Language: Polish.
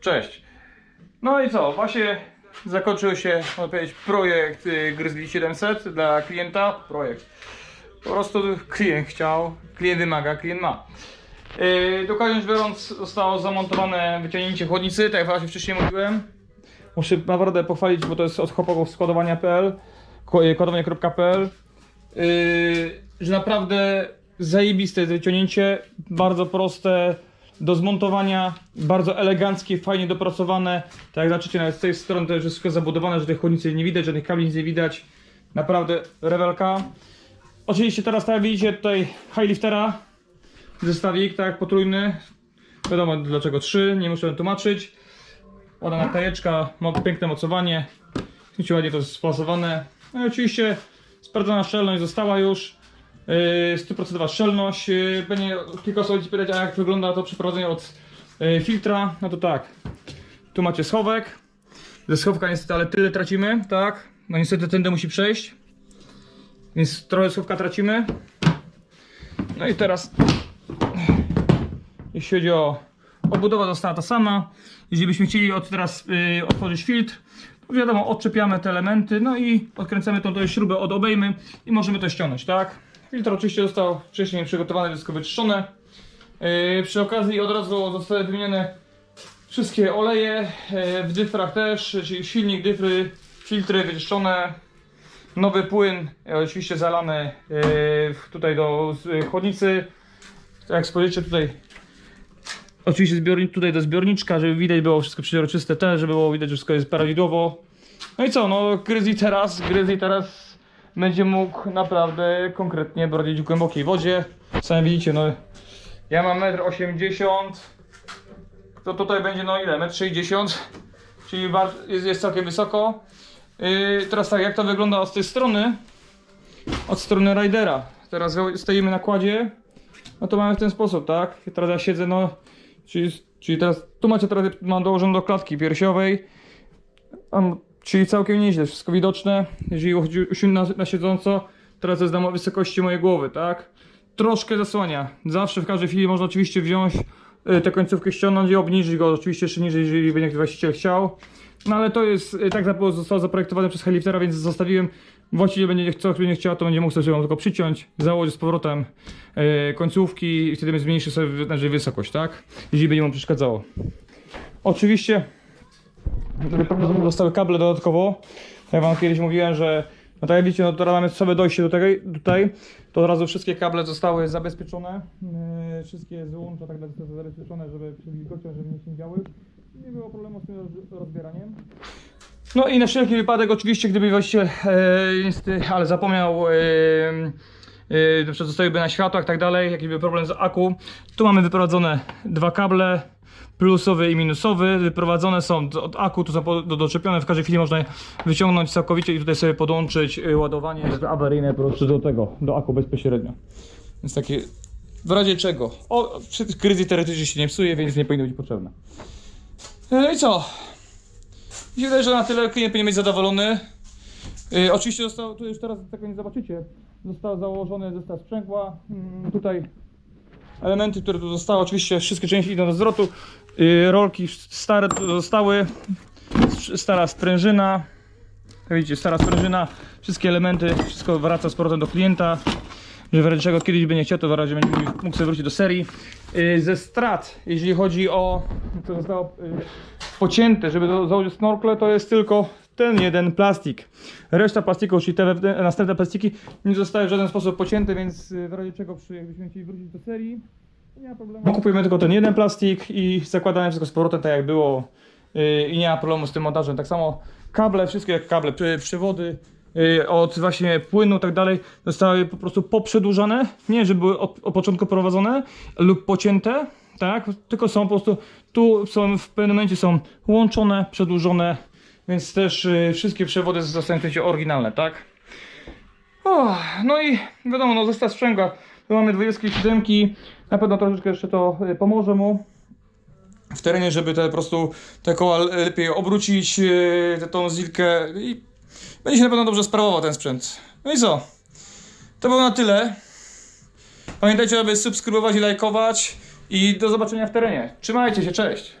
Cześć. No i co? Właśnie zakończył się, projekt y, Grizzly 700 dla klienta. Projekt. Po prostu klient chciał, klient wymaga, klient ma. Yy, dokładnie rzecz biorąc, zostało zamontowane wyciągnięcie chłodnicy, tak jak właśnie wcześniej mówiłem. Muszę naprawdę pochwalić, bo to jest od chłopaków składowania.pl, y, składowanie.pl, yy, że naprawdę zajebiste jest wyciągnięcie, bardzo proste do zmontowania, bardzo eleganckie, fajnie dopracowane. Tak jak zobaczycie, nawet z tej strony to już jest wszystko zabudowane, że tej chłodnicy nie widać, żadnych kabli nic nie widać. Naprawdę rewelka. Oczywiście teraz tak jak widzicie tutaj highliftera, zestawik, tak, potrójny. Wiadomo dlaczego trzy, nie muszę tłumaczyć. Ładna naklejeczka, mo- piękne mocowanie. Widzicie, ładnie to jest spasowane. No i oczywiście sprawdzona szczelność została już. Yy, Stuprocentowa szczelność. Yy, Będzie kilka osób będzie pytać, a jak wygląda to przeprowadzenie od yy, filtra. No to tak. Tu macie schowek. Ze schowka niestety, ale tyle tracimy, tak? No niestety tędy musi przejść. Więc trochę schowka tracimy. No i teraz jeśli chodzi o obudowa została ta sama. Jeżeli byśmy chcieli od teraz y, otworzyć filtr, to wiadomo, odczepiamy te elementy, no i odkręcamy tą, tą śrubę od obejmy i możemy to ściągnąć, tak? Filtr oczywiście został wcześniej przygotowany, wszystko wyczyszczone. Yy, przy okazji od razu zostały wymienione wszystkie oleje, yy, w dyfrach też, czyli silnik, dyfry, filtry wyczyszczone, nowy płyn, yy, oczywiście zalany yy, tutaj do yy, chłodnicy. Jak spojrzycie tutaj Oczywiście zbiornik, tutaj do zbiorniczka, żeby widać było wszystko przeźroczyste też, żeby było widać, że wszystko jest prawidłowo. No i co, no Grizzly teraz, Grizzly teraz będzie mógł naprawdę konkretnie brodzić w głębokiej wodzie. Sami widzicie, no ja mam 1,80 m. To tutaj będzie no ile? 1,60 m. Czyli jest, jest całkiem wysoko. Yy, teraz tak, jak to wygląda od tej strony? Od strony Ridera. Teraz stoimy na kładzie. No to mamy w ten sposób, tak? Teraz ja siedzę, no Czyli, czyli teraz, tu macie teraz, mam dołożoną do klatki piersiowej, czyli całkiem nieźle, wszystko widoczne, jeżeli chodzi na, na siedząco, teraz jest na wysokości mojej głowy, tak? Troszkę zasłania, zawsze w każdej chwili można oczywiście wziąć y, tę końcówkę ściągnąć i obniżyć go, oczywiście jeszcze niżej, jeżeli będzie właściciel chciał. No ale to jest, y, tak zostało zaprojektowane przez Heliftera, więc zostawiłem, właściciel będzie co będzie chciał, to będzie mógł sobie ją tylko przyciąć, założyć z powrotem y, końcówki i wtedy zmniejszy sobie znaczy wysokość, tak? Jeżeli będzie mu przeszkadzało. Oczywiście zostały kable dodatkowo. Ja wam kiedyś mówiłem, że no tak jak widzicie, no teraz mamy sobie dojście do tej, tutaj, to od razu wszystkie kable zostały zabezpieczone, yy, wszystkie złącza tak dalej zostały zabezpieczone, żeby przed wilgocią, żeby nie śmierdziały. Nie było problemu z tym roz, rozbieraniem. No i na wszelki wypadek oczywiście, gdyby właściciel niestety, ale zapomniał na przykład zostawiłby na światłach i tak dalej, jakiś by problem z aku, tu mamy wyprowadzone dwa kable, plusowy i minusowy, wyprowadzone są od aku, tu są doczepione, w każdej chwili można je wyciągnąć całkowicie i tutaj sobie podłączyć e, ładowanie awaryjne po prostu do tego, do aku bezpośrednio. Więc takie, w razie czego, o, kryzji teoretycznie się nie psuje, więc nie powinno być potrzebne. No i co? Mi się wydaje, że na tyle klient powinien być zadowolony. Yy, oczywiście został, tu już teraz tego nie zobaczycie, został założony zestaw sprzęgła. Mm, tutaj elementy, które tu zostały, oczywiście wszystkie części idą do zwrotu. Yy, rolki stare tu zostały, stara sprężyna. Widzicie, stara sprężyna, wszystkie elementy, wszystko wraca z powrotem do klienta. Że w czego kiedyś by nie chciał, to w razie będzie mógł- sobie wrócić do serii. Yy, ze strat, jeśli chodzi o zostało yy, pocięte, żeby założyć snorkle, to jest tylko ten jeden plastik. Reszta plastiku, czyli te następne plastiki nie zostały w żaden sposób pocięte, więc yy, w razie czego przy, jakbyśmy chcieli wrócić do serii, nie ma problemu. Kupujemy tylko ten jeden plastik i zakładamy wszystko z powrotem tak jak było yy, i nie ma problemu z tym montażem. Tak samo kable, wszystkie jak kable, przewody yy, od właśnie płynu i tak dalej zostały po prostu poprzedłużane. Nie, że były od, od początku prowadzone lub pocięte, tak? Tylko są po prostu tu są w pewnym momencie są łączone, przedłużone, więc też yy, wszystkie przewody zostają w oryginalne, tak? O, no i wiadomo, no zestaw sprzęgła. Tu mamy 27. Na pewno troszeczkę jeszcze to y, pomoże mu w terenie, żeby te po prostu te koła le- lepiej obrócić, yy, tą zilkę i będzie się na pewno dobrze sprawował ten sprzęt. No i co? To było na tyle. Pamiętajcie, aby subskrybować i lajkować i do zobaczenia w terenie. Trzymajcie się, cześć!